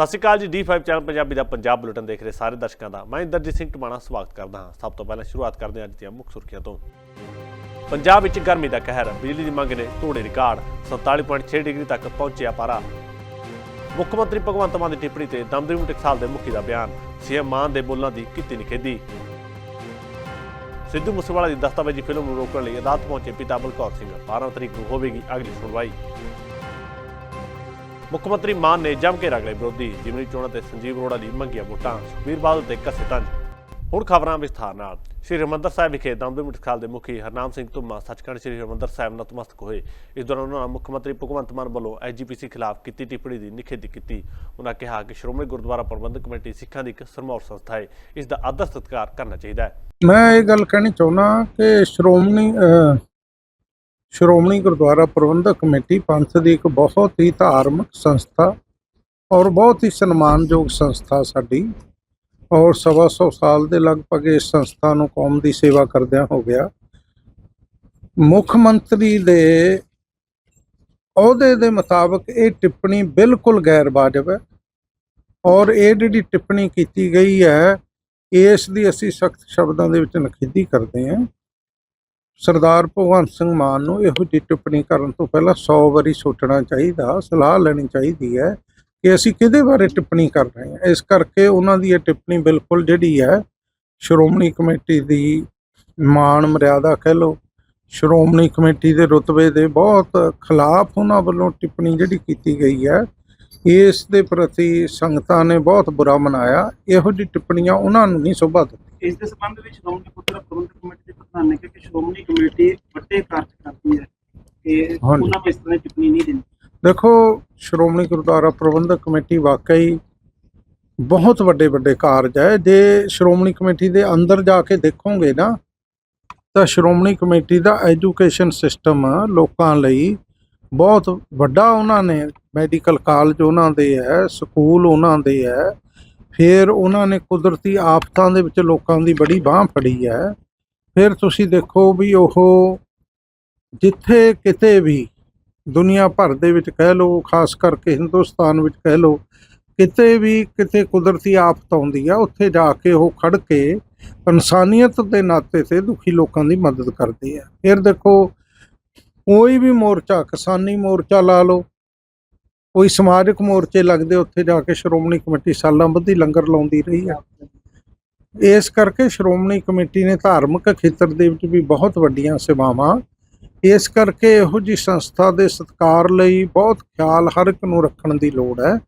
ਸਤਿ ਸ਼੍ਰੀ ਅਕਾਲ ਜੀ D5 channel Punjabi ਦਾ ਪੰਜਾਬ ਬੁਲੇਟਿਨ ਦੇਖ ਰਹੇ ਸਾਰੇ ਦਰਸ਼ਕਾਂ ਦਾ। ਮੈਂ ਇੰਦਰਜੀਤ ਸਿੰਘ ਟਮਾਣਾ ਸਵਾਗਤ ਕਰਦਾ ਹਾਂ। ਸਭ ਤੋਂ ਪਹਿਲਾਂ ਸ਼ੁਰੂਆਤ ਕਰਦੇ ਹਾਂ ਅੱਜ ਦੀਆਂ ਮੁੱਖ ਸੁਰਖੀਆਂ ਤੋਂ। ਪੰਜਾਬ ਵਿੱਚ ਗਰਮੀ ਦਾ ਕਹਿਰ, ਬਿਜਲੀ ਦੀ ਮੰਗ ਨੇ ਤੋੜੇ ਰਿਕਾਰਡ 47.6 ਡਿਗਰੀ ਤੱਕ ਪਹੁੰਚਿਆ ਪਾਰਾ। ਮੁੱਖ ਮੰਤਰੀ ਭਗਵੰਤ ਮਾਨ ਦੀ ਟਿੱਪਣੀ ਤੇ ਦਮਦਮੀ ਟਕਸਾਲ ਦੇ ਮੁਖੀ ਦਾ ਬਿਆਨ, ਸੀਐਮ ਮਾਨ ਦੇ ਬੋਲਾਂ ਦੀ ਕੀਤੀ ਨਿਖੇਧੀ। ਸਿੱਧੂ ਮੂਸੇਵਾਲਾ ਦੀ ਦਸਤਾਵੇਜ਼ੀ ਫਿਲਮ ਨੂੰ ਰੋਕਣ ਲਈ ਅਦਾਲਤ ਪਹੁੰਚੇ ਪਿਤਾ ਬਲਕੌਰ ਸਿੰਘ 12 ਤਰੀਕ ਨੂੰ ਹੋਵੇਗੀ ਅਗਲੀ ਸੁਣਵਾਈ। ਮੁੱਖ ਮੰਤਰੀ ਮਾਨ ਨੇ ਜੰਮ ਕੇ ਰਗਲੇ ਵਿਰੋਧੀ, ਜਿਮਨੀ ਚੋਣਾਂ ਤੇ ਸੰਜੀਵ ਅਰੋੜਾ ਦੀ ਮੰਗੀਆਂ ਵੋਟਾਂ, ਸੁਖਬੀਰ ਬਾਦਲ ਤੇ ਕੱਸੇ ਤੰਜ। ਹੁਣ ਖਬਰਾਂ ਵਿਸਥਾਰ ਨਾਲ। ਸ਼੍ਰੀ ਹਰਿਮੰਦਰ ਸਾਹਿਬ ਵਿਖੇ ਦਮਦਮੀ ਟਕਸਾਲ ਦੇ ਮੁਖੀ ਹਰਨਾਮ ਸਿੰਘ ਧੁੰਮਾ, ਸੱਚਖੰਡ ਸ਼੍ਰੀ ਹਰਿਮੰਦਰ ਸਾਹਿਬ ਨਤਮਸਤਕ ਹੋਏ। ਇਸ ਦੌਰਾਨ ਉਹਨਾਂ ਮੁੱਖ ਮੰਤਰੀ ਭਗਵੰਤ ਮਾਨ ਵੱਲੋਂ ਐਜੀਪੀਸੀ ਖਿਲਾਫ ਕੀਤੀ ਟਿੱਪਣੀ ਦੀ ਨਿਖੇਧੀ ਕੀਤੀ। ਉਹਨਾਂ ਕਿਹਾ ਕਿ ਸ਼੍ਰੋਮਣੀ ਗੁਰਦੁਆਰਾ ਪ੍ਰਬੰਧਕ ਕਮੇਟੀ ਸਿੱਖਾਂ ਦੀ ਇੱਕ ਸਰਮੌਰ ਸੰਸਥਾ ਹੈ ਇਸ ਦਾ ਆਦਰ ਸਤਿਕਾਰ ਕਰਨਾ ਚਾਹੀਦਾ ਹੈ। ਮੈਂ ਇਹ ਗੱਲ ਕਹਿਣੀ ਚਾਹੁੰਦਾ ਕਿ ਸ਼੍ਰੋਮਣੀ ਸ਼੍ਰੋਮਣੀ ਗੁਰਦੁਆਰਾ ਪ੍ਰਬੰਧਕ ਕਮੇਟੀ ਪੰਥ ਦੀ ਇੱਕ ਬਹੁਤ ਹੀ ਧਾਰਮਿਕ ਸੰਸਥਾ ਔਰ ਬਹੁਤ ਹੀ ਸਨਮਾਨਯੋਗ ਸੰਸਥਾ ਸਾਡੀ ਔਰ ਸਵਾ ਸੌ ਸਾਲ ਦੇ ਲਗਭਗ ਇਸ ਸੰਸਥਾ ਨੂੰ ਕੌਮ ਦੀ ਸੇਵਾ ਕਰਦਿਆਂ ਹੋ ਗਿਆ। ਮੁੱਖ ਮੰਤਰੀ ਦੇ ਅਹੁਦੇ ਦੇ ਮੁਤਾਬਕ ਇਹ ਟਿੱਪਣੀ ਬਿਲਕੁਲ ਗੈਰ ਵਾਜਬ ਹੈ ਔਰ ਇਹ ਜਿਹੜੀ ਟਿੱਪਣੀ ਕੀਤੀ ਗਈ ਹੈ, ਇਸ ਦੀ ਅਸੀਂ ਸਖਤ ਸ਼ਬਦਾਂ ਦੇ ਵਿੱਚ ਨਖੇਧੀ ਕਰਦੇ ਹਾਂ। ਸਰਦਾਰ ਭਗਵੰਤ ਸਿੰਘ ਮਾਨ ਨੂੰ ਇਹੋ ਜਿਹੀ ਟਿੱਪਣੀ ਕਰਨ ਤੋਂ ਪਹਿਲਾਂ 100 ਵਾਰੀ ਸੋਚਣਾ ਚਾਹੀਦਾ, ਸਲਾਹ ਲੈਣੀ ਚਾਹੀਦੀ ਹੈ ਕਿ ਅਸੀਂ ਕਿਹਦੇ ਬਾਰੇ ਟਿੱਪਣੀ ਕਰ ਰਹੇ ਹਾਂ। ਇਸ ਕਰਕੇ ਉਹਨਾਂ ਦੀ ਇਹ ਟਿੱਪਣੀ ਬਿਲਕੁਲ ਜਿਹੜੀ ਹੈ, ਸ਼੍ਰੋਮਣੀ ਕਮੇਟੀ ਦੀ ਮਾਣ ਮਰਿਆਦਾ ਕਹਿ ਲਓ, ਸ਼੍ਰੋਮਣੀ ਕਮੇਟੀ ਦੇ ਰੁਤਬੇ ਦੇ ਬਹੁਤ ਖਿਲਾਫ ਉਹਨਾਂ ਵੱਲੋਂ ਟਿੱਪਣੀ ਜਿਹੜੀ ਕੀਤੀ ਗਈ ਹੈ, ਇਸ ਦੇ ਪ੍ਰਤੀ ਸੰਗਤਾਂ ਨੇ ਬਹੁਤ ਬੁਰਾ ਮਨਾਇਆ। ਇਹੋ ਜਿਹੀ ਟਿੱਪਣੀਆਂ ਉਹਨਾਂ ਨੂੰ ਨਹੀਂ ਸ਼ੋਭਾ ਦਿੰਦੀ ਇਸ ਦੇ ਸੰਬੰਧ ਵਿੱਚ ਸ਼੍ਰੋਮਣੀ ਗੁਰਦੁਆਰਾ ਪ੍ਰਬੰਧਕ ਕਮੇਟੀ ਦੇ ਪ੍ਰਧਾਨ ਨੇ ਕਿਹਾ ਕਿ ਸ਼੍ਰੋਮਣੀ ਕਮੇਟੀ ਵੱਡੇ ਕਾਰਜ ਕਰਦੀ ਹੈ ਹਾਂਜੀ। ਉਹਨਾਂ ਨੂੰ ਇਸ ਤਰ੍ਹਾਂ ਟਿੱਪਣੀ ਨਹੀਂ ਦੇਣੀ ਦੇਖੋ ਸ਼੍ਰੋਮਣੀ ਗੁਰਦੁਆਰਾ ਪ੍ਰਬੰਧਕ ਕਮੇਟੀ ਵਾਕਈ ਬਹੁਤ ਵੱਡੇ ਵੱਡੇ ਕਾਰਜ ਹੈ ਜੇ ਸ਼੍ਰੋਮਣੀ ਕਮੇਟੀ ਦੇ ਅੰਦਰ ਜਾ ਕੇ ਦੇਖੋਗੇ ਨਾ ਤਾਂ ਸ਼੍ਰੋਮਣੀ ਕਮੇਟੀ ਦਾ ਐਜੂਕੇਸ਼ਨ ਸਿਸਟਮ ਲੋਕਾਂ ਲਈ ਬਹੁਤ ਵੱਡਾ ਉਹਨਾਂ ਨੇ ਮੈਡੀਕਲ ਕਾਲਜ ਉਹਨਾਂ ਦੇ ਹੈ ਸਕੂਲ ਉਹਨਾਂ ਦੇ ਹੈ ਫਿਰ ਉਹਨਾਂ ਨੇ ਕੁਦਰਤੀ ਆਫਤਾਂ ਦੇ ਵਿੱਚ ਲੋਕਾਂ ਦੀ ਬੜੀ ਬਾਹ ਫੜੀ ਹੈ। ਫਿਰ ਤੁਸੀਂ ਦੇਖੋ ਵੀ ਉਹ ਜਿੱਥੇ ਕਿਤੇ ਵੀ ਦੁਨੀਆ ਭਰ ਦੇ ਵਿੱਚ ਕਹਿ ਲਓ, ਖਾਸ ਕਰਕੇ ਹਿੰਦੁਸਤਾਨ ਵਿੱਚ ਕਹਿ ਲਓ, ਕਿਤੇ ਵੀ ਕਿਤੇ ਕੁਦਰਤੀ ਆਫਤ ਆਉਂਦੀ ਆ, ਉੱਥੇ ਜਾ ਕੇ ਉਹ ਖੜ ਕੇ ਇਨਸਾਨੀਅਤ ਦੇ ਨਾਤੇ ਤੇ ਦੁਖੀ ਲੋਕਾਂ ਦੀ ਮਦਦ ਕਰਦੇ ਆ। ਫਿਰ ਦੇਖੋ, ਕੋਈ ਵੀ ਮੋਰਚਾ, ਕਿਸਾਨੀ ਮੋਰਚਾ ਲਾ ਲਓ ਕੋਈ ਸਮਾਜਿਕ ਮੋਰਚੇ ਲੱਗਦੇ ਉੱਥੇ ਜਾ ਕੇ ਸ਼੍ਰੋਮਣੀ ਕਮੇਟੀ ਸਾਲਾਂ ਬੱਧੀ ਲੰਗਰ ਲਾਉਂਦੀ ਰਹੀ ਆ। ਇਸ ਕਰਕੇ ਸ਼੍ਰੋਮਣੀ ਕਮੇਟੀ ਨੇ ਧਾਰਮਿਕ ਖੇਤਰ ਦੇ ਵਿੱਚ ਵੀ ਬਹੁਤ ਵੱਡੀਆਂ ਸੇਵਾਵਾਂ। ਇਸ ਕਰਕੇ ਇਹੋ ਜੀ ਸੰਸਥਾ ਦੇ ਸਤਿਕਾਰ ਲਈ ਬਹੁਤ ਖਿਆਲ ਹਰ ਇੱਕ ਨੂੰ ਰੱਖਣ ਦੀ ਲੋੜ ਹੈ।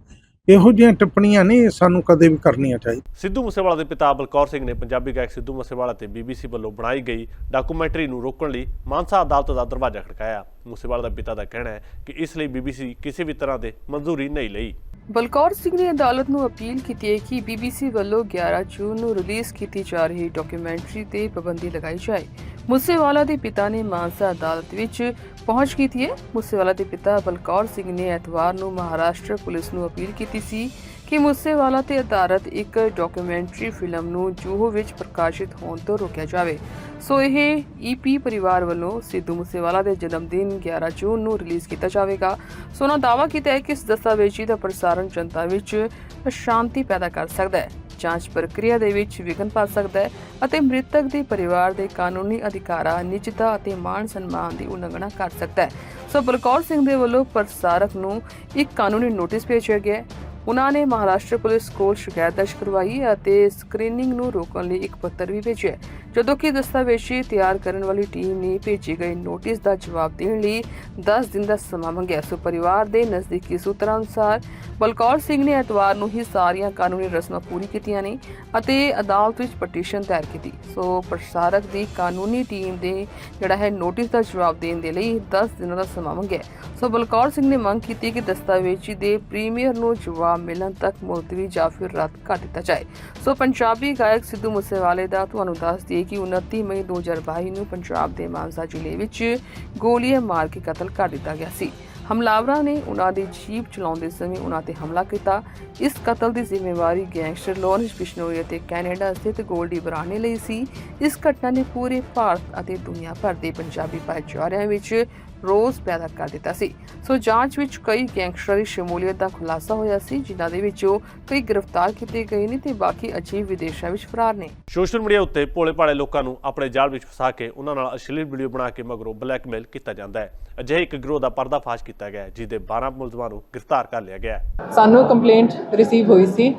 ਇਹੋ ਜਿਹੀਆਂ ਟਿੱਪਣੀਆਂ ਨਹੀਂ ਸਾਨੂੰ ਕਦੇ ਵੀ ਕਰਨੀਆਂ ਚਾਹੀਦੀਆਂ। ਸਿੱਧੂ ਮੂਸੇਵਾਲਾ ਦੇ ਪਿਤਾ ਬਲਕੌਰ ਸਿੰਘ ਨੇ ਪੰਜਾਬੀ ਗਾਇਕ ਸਿੱਧੂ ਮੂਸੇਵਾਲਾ ਤੇ ਬੀਬੀਸੀ ਵੱਲੋਂ ਬਣਾਈ ਗਈ ਡਾਕੂਮੈਂਟਰੀ ਨੂੰ ਰੋਕਣ ਲਈ ਮਾਨਸਾ ਅਦਾਲਤ ਦਾ ਦਰਵਾਜ਼ਾ ਖੜਕਾਇਆ। ਮੂਸੇਵਾਲਾ ਦਾ ਪਿਤਾ ਦਾ ਕਹਿਣਾ ਹੈ ਕਿ ਇਸ ਲਈ ਬੀਬੀਸੀ ਕਿਸੇ ਵੀ ਤਰ੍ਹਾਂ ਦੇ ਮਨਜ਼ੂਰੀ ਨਹੀਂ ਲਈ। ਬਲਕੌਰ ਸਿੰਘ ਨੇ ਅਦਾਲਤ ਨੂੰ ਅਪੀਲ ਕੀਤੀ ਹੈ ਕਿ ਬੀਬੀਸੀ ਵੱਲੋਂ 11 ਜੂਨ ਨੂੰ ਰਿਲੀਜ਼ ਕੀਤੀ ਜਾ ਰਹੀ ਡਾਕੂਮੈਂਟਰੀ ਤੇ ਪਾਬੰਦੀ ਲਗਾਈ ਜਾਏ। ਮੂਸੇਵਾਲਾ ਦੇ ਪਿਤਾ ਨੇ ਮਾਨਸਾ ਅਦਾਲਤ ਵਿੱਚ ਪਹੁੰਚ ਕੀਤੀ ਹੈ। ਮੂਸੇਵਾਲਾ ਦੇ ਪਿਤਾ ਬਲਕੌਰ ਸਿੰਘ ਨੇ ਐਤਵਾਰ ਨੂੰ ਮਹਾਰਾਸ਼ਟਰ ਪੁਲਿਸ ਨੂੰ ਅਪੀਲ ਕੀਤੀ ਸੀ ਕਿ ਮੂਸੇਵਾਲਾ ਤੇ ਆਧਾਰਿਤ ਇੱਕ ਡਾਕੂਮੈਂਟਰੀ ਫਿਲਮ ਨੂੰ ਜੂਹੂ ਵਿੱਚ ਪ੍ਰਕਾਸ਼ਿਤ ਹੋਣ ਤੋਂ ਰੋਕਿਆ ਜਾਵੇ। ਸੋ ਇਹ ਈਪੀ ਪਰਿਵਾਰ ਵੱਲੋਂ ਸਿੱਧੂ ਮੂਸੇਵਾਲਾ ਦੇ ਜਨਮ ਦਿਨ 11 ਜੂਨ ਨੂੰ ਰਿਲੀਜ਼ ਕੀਤਾ ਜਾਵੇਗਾ। ਸੋ ਉਹਨਾਂ ਦਾਅਵਾ ਕੀਤਾ ਹੈ ਕਿ ਇਸ ਦਸਤਾਵੇਜ਼ੀ ਦਾ ਪ੍ਰਸਾਰਣ ਜਨਤਾ ਵਿੱਚ ਅਸ਼ਾਂਤੀ ਪੈਦਾ ਕਰ ਸਕਦਾ ਹੈ। ਜਾਂਚ ਪ੍ਰਕਿਰਿਆ ਦੇ ਵਿੱਚ ਵਿਘਨ ਪਾ ਸਕਦਾ ਹੈ ਅਤੇ ਮ੍ਰਿਤਕ ਦੇ ਪਰਿਵਾਰ ਦੇ ਕਾਨੂੰਨੀ ਅਧਿਕਾਰਾਂ, ਨਿਜਤਾ ਅਤੇ ਮਾਣ ਸਨਮਾਨ ਦੀ ਉਲੰਘਣਾ ਕਰ ਸਕਦਾ ਹੈ। ਸੋ ਬਲਕੌਰ ਸਿੰਘ ਦੇ ਵੱਲੋਂ ਪ੍ਰਸਾਰਕ ਨੂੰ ਇੱਕ ਕਾਨੂੰਨੀ ਨੋਟਿਸ ਭੇਜਿਆ ਗਿਆ ਹੈ। ਉਹਨਾਂ ਨੇ ਮਹਾਰਾਸ਼ਟਰ ਪੁਲਿਸ ਕੋਲ ਸ਼ਿਕਾਇਤ ਦਰਜ ਕਰਵਾਈ ਅਤੇ ਸਕਰੀਨਿੰਗ ਨੂੰ ਰੋਕਣ ਲਈ ਇੱਕ ਪੱਤਰ ਵੀ ਭੇਜਿਆ ਜਦੋਂ ਕਿ ਦਸਤਾਵੇਜ਼ੀ ਤਿਆਰ ਕਰਨ ਵਾਲੀ ਟੀਮ ਨੇ ਭੇਜੇ ਗਏ ਨੋਟਿਸ ਦਾ ਜਵਾਬ ਦੇਣ ਲਈ 10 ਦਿਨ ਦਾ ਸਮਾਂ ਮੰਗਿਆ। ਸੋ ਪਰਿਵਾਰ ਦੇ ਨਜ਼ਦੀਕੀ ਸੂਤਰਾਂ ਅਨੁਸਾਰ ਬਲਕੌਰ ਸਿੰਘ ਨੇ ਐਤਵਾਰ ਨੂੰ ਹੀ ਸਾਰੀਆਂ ਕਾਨੂੰਨੀ ਰਸਮਾਂ ਪੂਰੀ ਕੀਤੀਆਂ ਨੇ ਅਤੇ ਅਦਾਲਤ ਵਿੱਚ ਪਟੀਸ਼ਨ ਦਾਇਰ ਕੀਤੀ। ਸੋ ਪ੍ਰਸਾਰਕ ਦੀ ਕਾਨੂੰਨੀ ਟੀਮ ਦੇ ਜਿਹੜਾ ਹੈ ਨੋਟਿਸ ਦਾ ਜਵਾਬ ਦੇਣ ਦੇ ਲਈ 10 ਦਿਨਾਂ ਦਾ ਸਮਾਂ ਮੰਗਿਆ। ਸੋ ਬਲਕੌਰ ਸਿੰਘ ਨੇ ਮੰਗ ਕੀਤੀ ਕਿ ਦਸਤਾਵੇਜ਼ੀ ਦੇ ਪ੍ਰੀਮੀਅਰ ਨੂੰ ਜਵਾਬ ਮਿਲਣ ਤੱਕ ਮੁਲਤਵੀ ਜਾਂ ਫਿਰ ਰੱਦ ਕਰ ਦਿੱਤਾ ਜਾਏ। ਸੋ ਪੰਜਾਬੀ ਗਾਇਕ ਸਿੱਧੂ ਮੂਸੇਵਾਲੇ ਦਾ ਤੁਹਾਨੂੰ ਦੱਸ ਦਈਏ ਕਿ 29 ਮਈ 2022 ਨੂੰ ਪੰਜਾਬ ਦੇ ਮਾਨਸਾ ਜ਼ਿਲ੍ਹੇ ਵਿੱਚ ਗੋਲੀਆਂ ਮਾਰ ਕੇ ਕਤਲ ਕਰ ਦਿੱਤਾ ਗਿਆ ਸੀ। ਹਮਲਾਵਰਾਂ ਨੇ ਉਹਨਾਂ ਦੀ ਜੀਪ ਚਲਾਉਂਦੇ ਸਮੇਂ ਉਹਨਾਂ ਤੇ ਹਮਲਾ ਕੀਤਾ। ਇਸ ਕਤਲ ਦੀ ਜ਼ਿੰਮੇਵਾਰੀ ਗੈਂਗਸਟਰ ਲੋਰੈਂਸ ਬਿਸ਼ਨੋਈ ਅਤੇ ਕੈਨੇਡਾ ਸਥਿਤ ਗੋਲਡੀ ਬਰਾਨੇ ਲਈ ਸੀ। ਇਸ ਘਟਨਾ ਨੇ ਪੂਰੇ ਭਾਰਤ ਅਤੇ ਦੁਨੀਆ ਭਰ ਦੇ ਪੰਜਾਬੀ ਭਾਈਚਾਰਿਆਂ ਵਿੱਚ ਰੋਸ ਪੈਦਾ ਕਰ ਦਿੱਤਾ ਸੀ। ਸੋ ਜਾਂਚ ਵਿੱਚ ਕਈ ਗੈਂਗਸਟਰਾਂ ਦੀ ਸ਼ਮੂਲੀਅਤ ਦਾ ਖੁਲਾਸਾ ਹੋਇਆ ਸੀ ਜਿਨ੍ਹਾਂ ਦੇ ਵਿੱਚੋਂ ਕਈ ਗ੍ਰਿਫਤਾਰ ਕੀਤੇ ਗਏ ਨੇ ਤੇ ਬਾਕੀ ਅਜੇ ਵਿਦੇਸ਼ਾਂ ਵਿੱਚ ਫਰਾਰ ਨੇ। ਸੋਸ਼ਲ ਮੀਡੀਆ ਉੱਤੇ ਭੋਲੇ ਭਾਲੇ ਲੋਕਾਂ ਨੂੰ ਆਪਣੇ ਜਾਲ ਵਿੱਚ ਫਸਾ ਕੇ ਉਹਨਾਂ ਨਾਲ ਅਸ਼ਲੀਲ ਵੀਡੀਓ ਬਣਾ ਕੇ ਮਗਰੋਂ ਬਲੈਕਮੇਲ ਕੀਤਾ ਜਾਂਦਾ ਹੈ। ਅਜਿਹੇ ਇੱਕ ਗਰੋਹ ਦਾ ਪਰਦਾਫਾਸ਼ ਕੀਤਾ ਗਿਆ ਹੈ ਜਿਸ ਦੇ 12 ਮੁਲਜ਼ਮਾਂ ਨੂੰ ਗ੍ਰਿਫਤਾਰ ਕਰ ਲਿਆ ਗਿਆ ਹੈ। ਸਾਨੂੰ ਕੰਪਲੇਂਟ ਰਿਸੀਵ ਹੋਈ ਸੀ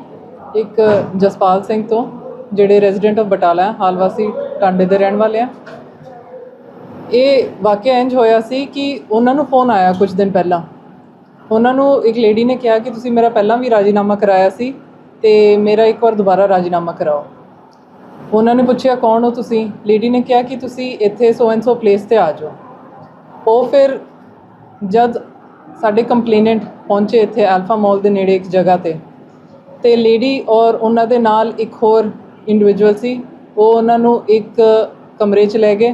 ਇੱਕ ਜਸਪਾਲ ਸਿੰਘ ਤੋਂ ਜਿਹੜੇ ਰੈਜ਼ੀਡੈਂਟ ਆਫ ਬਟਾਲਾ ਹਾਲ ਵਾਸੀ ਟਾਂਡੇ ਦੇ ਰਹਿਣ ਵਾਲੇ ਆ ਇਹ ਵਾਕਿਆ ਇੰਜ ਹੋਇਆ ਸੀ ਕਿ ਉਹਨਾਂ ਨੂੰ ਫੋਨ ਆਇਆ ਕੁਝ ਦਿਨ ਪਹਿਲਾਂ। ਉਹਨਾਂ ਨੂੰ ਇੱਕ ਲੇਡੀ ਨੇ ਕਿਹਾ ਕਿ ਤੁਸੀਂ ਮੇਰਾ ਪਹਿਲਾਂ ਵੀ ਰਾਜੀਨਾਮਾ ਕਰਾਇਆ ਸੀ ਤੇ ਮੇਰਾ ਇੱਕ ਵਾਰ ਦੁਬਾਰਾ ਰਾਜੀਨਾਮਾ ਕਰਾਓ। ਉਹਨਾਂ ਨੇ ਪੁੱਛਿਆ, ਕੌਣ ਹੋ ਤੁਸੀਂ? ਲੇਡੀ ਨੇ ਕਿਹਾ ਕਿ ਤੁਸੀਂ ਇੱਥੇ ਸੋ ਐਂਡ ਸੋ ਪਲੇਸ ਤੇ ਆ ਜਾਓ। ਉਹ ਫਿਰ ਜਦ ਸਾਡੇ ਕੰਪਲੇਨੈਂਟ ਪਹੁੰਚੇ ਇੱਥੇ ਅਲਫਾ ਮਾਲ ਦੇ ਨੇੜੇ ਇੱਕ ਜਗ੍ਹਾ ਤੇ ਤੇ ਲੇਡੀ ਔਰ ਉਹਨਾਂ ਦੇ ਨਾਲ ਇੱਕ ਹੋਰ ਇੰਡੀਵਿਜੂਅਲ ਸੀ, ਉਹ ਉਹਨਾਂ ਨੂੰ ਇੱਕ ਕਮਰੇ 'ਚ ਲੈ ਗਏ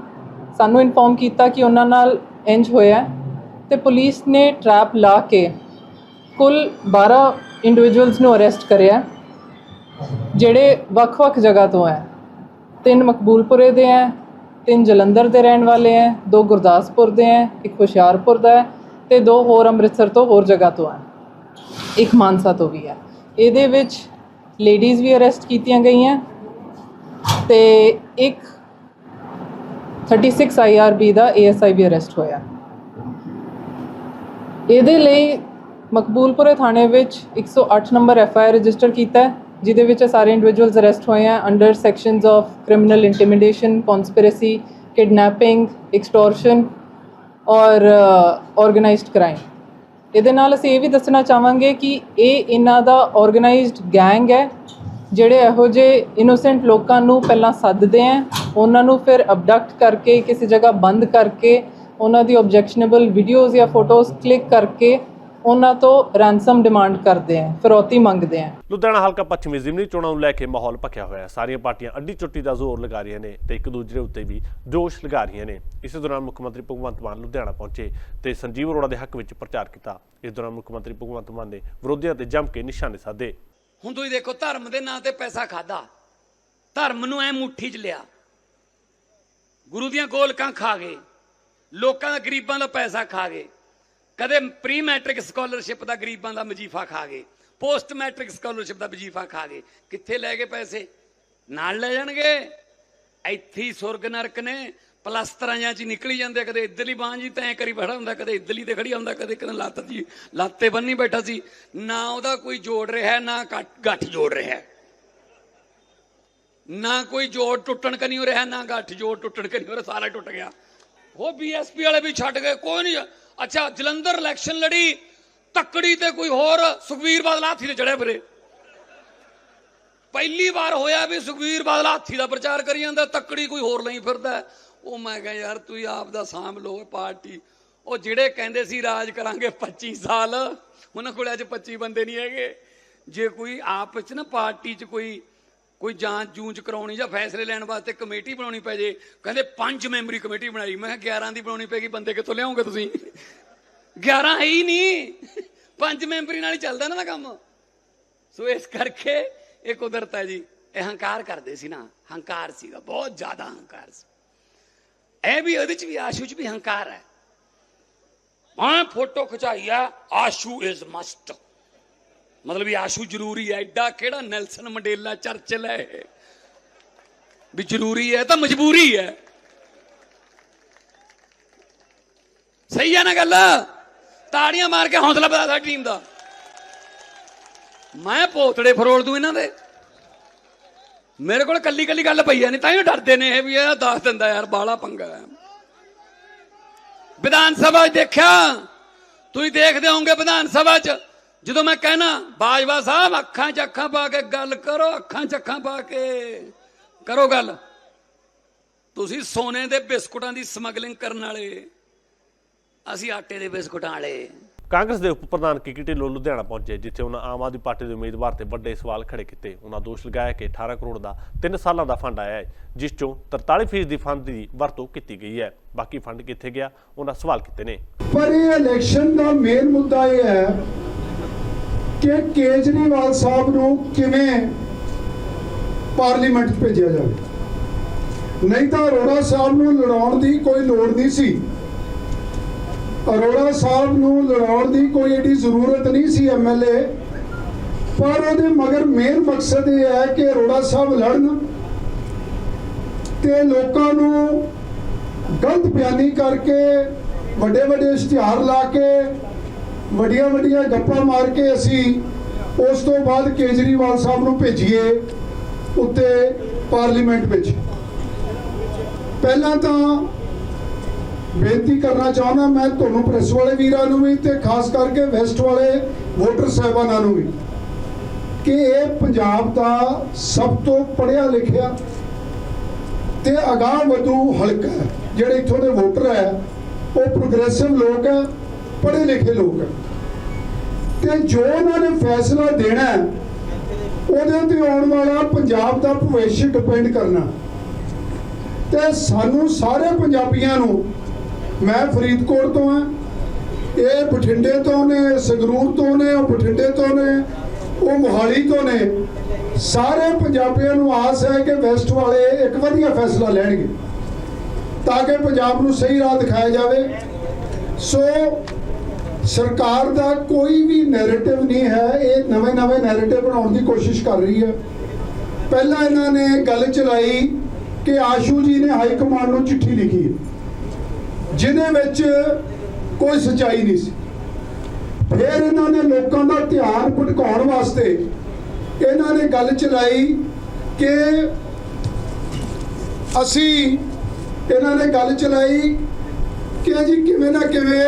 ਸਾਨੂੰ ਇਨਫੋਰਮ ਕੀਤਾ ਕਿ ਉਹਨਾਂ ਨਾਲ ਇੰਜ ਹੋਇਆ ਹੈ ਤੇ ਪੁਲਿਸ ਨੇ ਟਰੈਪ ਲਾ ਕੇ ਕੁੱਲ 12 ਇੰਡੀਵਿਜੂਅਲਸ ਨੂੰ ਅਰੈਸਟ ਕਰਿਆ ਜਿਹੜੇ ਵੱਖ-ਵੱਖ ਜਗ੍ਹਾ ਤੋਂ ਹੈ। ਤਿੰਨ ਮਕਬੂਲਪੁਰੇ ਦੇ ਹੈ, ਤਿੰਨ ਜਲੰਧਰ ਦੇ ਰਹਿਣ ਵਾਲੇ ਹੈ, ਦੋ ਗੁਰਦਾਸਪੁਰ ਦੇ ਹੈ, ਇੱਕ ਹੁਸ਼ਿਆਰਪੁਰ ਦਾ ਹੈ ਤੇ ਦੋ ਹੋਰ ਅੰਮ੍ਰਿਤਸਰ ਤੋਂ ਹੋਰ ਜਗ੍ਹਾ ਤੋਂ ਹੈ। ਇੱਕ ਮਾਨਸਾ ਤੋਂ ਵੀ ਹੈ। ਇਹਦੇ ਵਿੱਚ ਲੇਡੀਜ਼ ਵੀ ਅਰੈਸਟ ਕੀਤੀਆਂ ਗਈਆਂ ਤੇ ਇੱਕ 36 ਆਈਆਰਬੀ ਦਾ ਏਐਸਆਈ ਵੀ ਅਰੈਸਟ ਹੋਇਆ। ਇਹਦੇ ਲਈ ਮਕਬੂਲਪੁਰੇ ਥਾਣੇ ਵਿੱਚ 108 ਨੰਬਰ ਐਫਆਈਆਰ ਰਜਿਸਟਰ ਕੀਤਾ ਹੈ, ਜਿਹਦੇ ਵਿੱਚ ਸਾਰੇ ਇੰਡੀਵਿਜੂਅਲਸ ਅਰੈਸਟ ਹੋਏ ਆ under sections of criminal intimidation conspiracy kidnapping extortion ਔਰ ਆਰਗੇਨਾਈਜ਼ਡ ਕ੍ਰਾਈਮ ਇਹਦੇ ਨਾਲ ਅਸੀਂ ਇਹ ਵੀ ਦੱਸਣਾ ਚਾਹਾਂਗੇ ਕਿ ਇਹ ਇਹਨਾਂ ਦਾ ਆਰਗੇਨਾਈਜ਼ਡ ਗੈਂਗ ਹੈ, ਜਿਹੜੇ ਇਹੋ ਜਿਹੇ ਇਨੋਸੈਂਟ ਲੋਕਾਂ ਨੂੰ ਪਹਿਲਾਂ ਸੱਦਦੇ ਆ ਉਹਨਾਂ ਨੂੰ ਫਿਰ ਅਬਡਕਟ ਕਰਕੇ ਕਿਸੇ ਜਗ੍ਹਾ ਬੰਦ ਕਰਕੇ ਉਹਨਾਂ ਦੀ ਆਬਜੈਕਸ਼ਨੇਬਲ ਵੀਡੀਓਜ਼ ਜਾਂ ਫੋਟੋਜ਼ ਕਲਿੱਕ ਕਰਕੇ ਉਹਨਾਂ ਤੋਂ ਰੈਂਸਮ ਡਿਮਾਂਡ ਕਰਦੇ ਆ ਫਿਰੌਤੀ ਮੰਗਦੇ ਆ। ਲੁਧਿਆਣਾ ਹਲਕਾ ਪੱਛਮੀ ਜ਼ਿਮਨੀ ਚੋਣਾਂ ਨੂੰ ਲੈ ਕੇ ਮਾਹੌਲ ਭਖਿਆ ਹੋਇਆ। ਹੈ ਸਾਰੀਆਂ ਪਾਰਟੀਆਂ ਅੱਡੀ ਚੁੱਟੀ ਦਾ ਜ਼ੋਰ ਲਗਾ ਰਹੀਆਂ ਨੇ ਤੇ ਇੱਕ ਦੂਜੇ ਉੱਤੇ ਵੀ ਦੋਸ਼ ਲਗਾ ਰਹੀਆਂ ਨੇ। ਇਸੇ ਦੌਰਾਨ ਮੁੱਖ ਮੰਤਰੀ ਭਗਵੰਤ ਮਾਨ ਲੁਧਿਆਣਾ ਪਹੁੰਚੇ ਤੇ ਸੰਜੀਵ ਅਰੋੜਾ ਦੇ ਹੱਕ ਵਿੱਚ ਪ੍ਰਚਾਰ ਕੀਤਾ। ਇਸ ਦੌਰਾਨ ਮੁੱਖ ਮੰਤਰੀ ਭਗਵੰਤ ਮਾਨ ਨੇ ਵਿਰੋਧੀਆਂ ਤੇ ਜੰਮ ਕੇ ਨਿਸ਼ਾਨੇ ਸਾਧੇ। ਹੁਣ ਤੁਸੀਂ ਦੇਖੋ ਧਰਮ ਦੇ ਨਾਂ ਤੇ ਪੈਸਾ ਖਾਦਾ ਧਰਮ ਨੂੰ ਐ ਮੁੱਠੀ 'ਚ ਲਿਆ। ਗੁਰੂ ਦੀਆਂ ਗੋਲਕਾਂ ਖਾ ਗਏ, ਲੋਕਾਂ ਦਾ ਗਰੀਬਾਂ ਦਾ ਪੈਸਾ ਖਾ ਗਏ, ਕਦੇ ਪ੍ਰੀ ਮੈਟ੍ਰਿਕ ਸਕਾਲਰਸ਼ਿਪ ਦਾ ਗਰੀਬਾਂ ਦਾ ਵਜੀਫਾ ਖਾ ਗਏ ਪੋਸਟ ਮੈਟ੍ਰਿਕ ਸਕਾਲਰਸ਼ਿਪ ਦਾ ਵਜੀਫਾ ਖਾ ਗਏ, ਕਿੱਥੇ ਲੈ ਗਏ ਪੈਸੇ? ਨਾਲ ਲੈ ਜਾਣਗੇ। ਇੱਥੇ ਸੁਰਗ ਨਰਕ ਨੇ, ਪਲਸਤਰਾਂ ਜਾਂ ਚ ਨਿਕਲੀ ਜਾਂਦੇ ਕਦੇ ਇੱਧਰਲੀ ਬਾਂਹ ਜੀ ਤੈਂ ਕਰੀ ਬੈਠਾ ਹੁੰਦਾ, ਕਦੇ ਇੱਧਰਲੀ ਤੇ ਖੜੀ ਹੁੰਦਾ, ਕਦੇ ਕਦੇ ਲੱਤ ਜੀ, ਲੱਤੇ ਬੰਨੀ ਬੈਠਾ ਸੀ। ਨਾ ਉਹਦਾ ਕੋਈ ਜੋੜ ਰਿਹਾ, ਨਾ ਗੱਠ ਗੱਠ ਜੋੜ ਰਿਹਾ। ਨਾ ਕੋਈ ਜੋੜ ਟੁੱਟਣ ਕ ਨਹੀਂ ਹੋ ਰਿਹਾ ਨਾ ਗੱਠ ਜੋੜ ਟੁੱਟਣ ਕਨੀ ਹੋ ਰਿਹਾ ਸਾਰਾ ਟੁੱਟ ਗਿਆ। ਉਹ ਬੀਐਸਪੀ ਵਾਲੇ ਵੀ ਛੱਡ ਗਏ, ਕੋਈ ਨਹੀਂ ਅੱਛਾ, ਜਲੰਧਰ ਇਲੈਕਸ਼ਨ ਲੜੀ, ਤੱਕੜੀ ਤੇ ਕੋਈ ਹੋਰ ਸੁਖਵੀਰ ਬਾਦਲ ਹਾਥੀ ਤੇ ਚੜਿਆ ਫਿਰੇ। ਪਹਿਲੀ ਵਾਰ ਹੋਇਆ ਵੀ ਸੁਖਵੀਰ ਬਾਦਲ ਹਾਥੀ ਦਾ ਪ੍ਰਚਾਰ ਕਰੀ ਜਾਂਦਾ, ਤੱਕੜੀ ਕੋਈ ਹੋਰ ਨਹੀਂ ਫਿਰਦਾ। ਉਹ ਮੈਂ ਕਿਹਾ, ਯਾਰ, ਤੁਸੀਂ ਆਪ ਦਾ ਸਾਂਭ ਲਓ ਪਾਰਟੀ। ਉਹ ਜਿਹੜੇ ਕਹਿੰਦੇ ਸੀ, ਰਾਜ ਕਰਾਂਗੇ 25 ਸਾਲ, ਉਹਨਾਂ ਕੋਲ ਅੱਜ 25 ਬੰਦੇ ਨਹੀਂ ਹੈਗੇ। ਜੇ ਕੋਈ ਆਪ ਵਿੱਚ ਨਾ ਪਾਰਟੀ 'ਚ ਕੋਈ ਕੋਈ ਜਾਂਚ ਜੂੰਚ ਕਰਾਉਣੀ ਜਾਂ ਫੈਸਲੇ ਲੈਣ ਵਾਸਤੇ ਕਮੇਟੀ ਬਣਾਉਣੀ ਪੈ ਜੇ, ਕਹਿੰਦੇ ਪੰਜ ਮੈਂਬਰੀ ਕਮੇਟੀ ਬਣਾਈ। ਮੈਂ ਕਿਹਾ 11 ਦੀ ਬਣਾਉਣੀ ਪੈਗੀ ਬੰਦੇ ਕਿੱਥੋਂ ਲਿਆਉਂਗੇ ਤੁਸੀਂ? 11 ਹੈ ਹੀ ਨਹੀਂ। ਪੰਜ ਮੈਂਬਰੀ ਨਾਲ ਹੀ ਚੱਲਦਾ ਨਾ ਕੰਮ। ਸੋ ਇਸ ਕਰਕੇ ਇਹ ਕੁਦਰਤ ਹੈ ਜੀ, ਇਹ ਹੰਕਾਰ ਕਰਦੇ ਸੀ ਨਾ। ਹੰਕਾਰ ਸੀਗਾ, ਬਹੁਤ ਜ਼ਿਆਦਾ ਹੰਕਾਰ ਸੀ। ਇਹ ਵੀ ਉਹਦੇ ਚ ਵੀ, ਆਸ਼ੂ ਚ ਵੀ ਹੰਕਾਰ ਹੈ। ਮੈਂ ਫੋਟੋ ਖਿਚਾਈ ਆ, ਆਸ਼ੂ ਇਜ਼ ਮਸਟ ਮਤਲਬ ਵੀ ਆਸ਼ੂ ਜ਼ਰੂਰੀ ਹੈ, ਐਡਾ ਕਿਹੜਾ ਨੈਲਸਨ ਮੰਡੇਲਾ ਚਰਚਲ ਹੈ ਵੀ ਜ਼ਰੂਰੀ ਹੈ ਤਾਂ ਮਜਬੂਰੀ ਹੈ। ਸਹੀ ਹੈ ਨਾ ਗੱਲ? ਤਾੜੀਆਂ ਮਾਰ ਕੇ ਹੌਸਲਾ ਵਧਾ ਸਾਡੀ ਟੀਮ ਦਾ। ਮੈਂ ਪੋਤੜੇ ਫਰੋਲ ਦੂੰ ਇਹਨਾਂ ਦੇ। ਮੇਰੇ ਕੋਲ ਕੱਲੀ ਕੱਲੀ ਗੱਲ ਪਈ ਆ, ਨਹੀਂ ਤਾਂ ਹੀ ਡਰਦੇ ਨੇ ਇਹ ਵੀ ਇਹ ਦੱਸ ਦਿੰਦਾ ਯਾਰ ਬਾਲਾ ਪੰਗਾ ਹੈ। ਵਿਧਾਨ ਸਭਾ 'ਚ ਦੇਖਿਆ? ਤੁਸੀਂ ਦੇਖਦੇ ਹੋਵੋਗੇ ਵਿਧਾਨ ਸਭਾ 'ਚ। ਜਦੋਂ ਮੈਂ ਕਹਿਣਾ ਬਾਜਵਾ ਸਾਹਿਬ ਅੱਖਾਂ 'ਚ ਅੱਖਾਂ ਪਾ ਕੇ ਗੱਲ ਕਰੋ ਅੱਖਾਂ 'ਚ ਅੱਖਾਂ ਪਾ ਕੇ। ਕਰੋ ਗੱਲ। ਤੁਸੀਂ ਸੋਨੇ ਦੇ ਬਿਸਕੁਟਾਂ ਦੀ ਸਮਗਲਿੰਗ ਕਰਨ ਵਾਲੇ। ਅਸੀਂ ਆਟੇ ਦੇ ਬਿਸਕੁਟਾਂ ਵਾਲੇ। ਕਾਂਗਰਸ ਦੇ ਉਪ ਪ੍ਰਧਾਨ ਕਿਕੀ ਢਿੱਲੋਂ ਲੁਧਿਆਣਾ ਪਹੁੰਚੇ ਜਿੱਥੇ ਉਹਨਾਂ ਆਮ ਆਦਮੀ ਪਾਰਟੀ ਦੇ ਉਮੀਦਵਾਰ ਤੇ ਵੱਡੇ ਸਵਾਲ ਖੜੇ ਕੀਤੇ। ਉਹਨਾਂ ਦੋਸ਼ ਲਗਾਇਆ ਕਿ 18 ਕਰੋੜ ਦਾ 3 ਸਾਲਾਂ ਦਾ ਫੰਡ ਆਇਆ ਹੈ ਜਿਸ ਚੋਂ 43% ਦੀ ਫੰਡ ਦੀ ਵਰਤੋਂ ਕੀਤੀ ਗਈ ਹੈ। ਬਾਕੀ ਫੰਡ ਕਿੱਥੇ ਗਿਆ ਉਹਨਾਂ ਸਵਾਲ ਕੀਤੇ ਨੇ। ਪਰ ਇਹ ਇਲੈਕਸ਼ਨ ਦਾ ਮੇਨ ਮੁੱਦਾ ਇਹ ਹੈ ਕਿ ਕੇਜਰੀਵਾਲ ਸਾਹਿਬ ਨੂੰ ਕਿਵੇਂ ਪਾਰਲੀਮੈਂਟ 'ਚ ਭੇਜਿਆ ਜਾਵੇ? ਨਹੀਂ ਤਾਂ ਅਰੋੜਾ ਸਾਹਿਬ ਨੂੰ ਲੜਾਉਣ ਦੀ ਕੋਈ ਲੋੜ ਨਹੀਂ ਸੀ। ਅਰੋੜਾ ਸਾਹਿਬ ਨੂੰ ਲੜਾਉਣ ਦੀ ਕੋਈ ਏਡੀ ਜ਼ਰੂਰਤ ਨਹੀਂ ਸੀ ਐਮਐਲਏ ਪਰ ਉਹਦੇ ਮਗਰ ਮੇਨ ਮਕਸਦ ਇਹ ਹੈ ਕਿ ਅਰੋੜਾ ਸਾਹਿਬ ਲੜਨ ਤੇ ਲੋਕਾਂ ਨੂੰ ਗਲਤ ਬਿਆਨੀ ਕਰਕੇ ਵੱਡੇ ਵੱਡੇ ਇਸ਼ਤਿਹਾਰ ਲਾ ਕੇ ਵੱਡੀਆਂ ਵੱਡੀਆਂ ਗੱਪਾਂ ਮਾਰ ਕੇ ਅਸੀਂ ਉਸ ਤੋਂ ਬਾਅਦ ਕੇਜਰੀਵਾਲ ਸਾਹਿਬ ਨੂੰ ਭੇਜੀਏ ਉੱਤੇ ਪਾਰਲੀਮੈਂਟ ਵਿੱਚ। ਪਹਿਲਾਂ ਤਾਂ ਬੇਨਤੀ ਕਰਨਾ ਚਾਹੁੰਦਾ ਮੈਂ ਤੁਹਾਨੂੰ ਪ੍ਰੈਸ ਵਾਲੇ ਵੀਰਾਂ ਨੂੰ ਵੀ ਤੇ ਖਾਸ ਕਰਕੇ ਵੈਸਟ ਵਾਲੇ ਵੋਟਰ ਸਾਹਿਬਾਨਾਂ ਨੂੰ ਵੀ ਕਿ ਇਹ ਪੰਜਾਬ ਦਾ ਸਭ ਤੋਂ ਪੜ੍ਹਿਆ ਲਿਖਿਆ ਤੇ ਅਗਾਹ ਵਧੂ ਹਲਕਾ ਹੈ। ਜਿਹੜੇ ਇੱਥੋਂ ਦੇ ਵੋਟਰ ਹੈ, ਉਹ ਪ੍ਰੋਗਰੈਸਿਵ ਲੋਕ ਹੈ, ਪੜ੍ਹੇ ਲਿਖੇ ਲੋਕ ਹੈ। ਤੇ ਜੋ ਉਹਨਾਂ ਨੇ ਫੈਸਲਾ ਦੇਣਾ ਉਹਦੇ ਤੇ ਆਉਣ ਵਾਲਾ ਪੰਜਾਬ ਦਾ ਭਵਿੱਖ ਡਿਪੈਂਡ ਕਰਨਾ। ਤੇ ਸਾਨੂੰ ਸਾਰੇ ਪੰਜਾਬੀਆਂ ਨੂੰ, ਮੈਂ ਫਰੀਦਕੋਟ ਤੋਂ ਹਾਂ, ਇਹ ਬਠਿੰਡੇ ਤੋਂ ਨੇ, ਸੰਗਰੂਰ ਤੋਂ ਨੇ, ਉਹ ਬਠਿੰਡੇ ਤੋਂ ਨੇ, ਉਹ ਮੋਹਾਲੀ ਤੋਂ ਨੇ, ਸਾਰੇ ਪੰਜਾਬੀਆਂ ਨੂੰ ਆਸ ਹੈ ਕਿ ਵੈਸਟ ਵਾਲੇ ਇੱਕ ਵਧੀਆ ਫੈਸਲਾ ਲੈਣਗੇ, ਤਾਂ ਕਿ ਪੰਜਾਬ ਨੂੰ ਸਹੀ ਰਾਹ ਦਿਖਾਇਆ ਜਾਵੇ। ਸੋ ਸਰਕਾਰ ਦਾ ਕੋਈ ਵੀ ਨੈਰੇਟਿਵ ਨਹੀਂ ਹੈ, ਇਹ ਨਵੇਂ ਨਵੇਂ ਨੈਰੇਟਿਵ ਬਣਾਉਣ ਦੀ ਕੋਸ਼ਿਸ਼ ਕਰ ਰਹੀ ਹੈ। ਪਹਿਲਾਂ ਇਹਨਾਂ ਨੇ ਗੱਲ ਚਲਾਈ ਕਿ ਆਸ਼ੂ ਜੀ ਨੇ ਹਾਈ ਕਮਾਂਡ ਨੂੰ ਚਿੱਠੀ ਲਿਖੀ ਹੈ, ਜਿਹਦੇ ਵਿੱਚ ਕੋਈ ਸੱਚਾਈ ਨਹੀਂ ਸੀ। ਫਿਰ ਇਹਨਾਂ ਨੇ ਲੋਕਾਂ ਦਾ ਧਿਆਨ ਭਟਕਾਉਣ ਵਾਸਤੇ ਇਹਨਾਂ ਨੇ ਗੱਲ ਚਲਾਈ ਕਿ ਅਸੀਂ, ਇਹਨਾਂ ਨੇ ਗੱਲ ਚਲਾਈ ਕਿ ਜੀ ਕਿਵੇਂ ਨਾ ਕਿਵੇਂ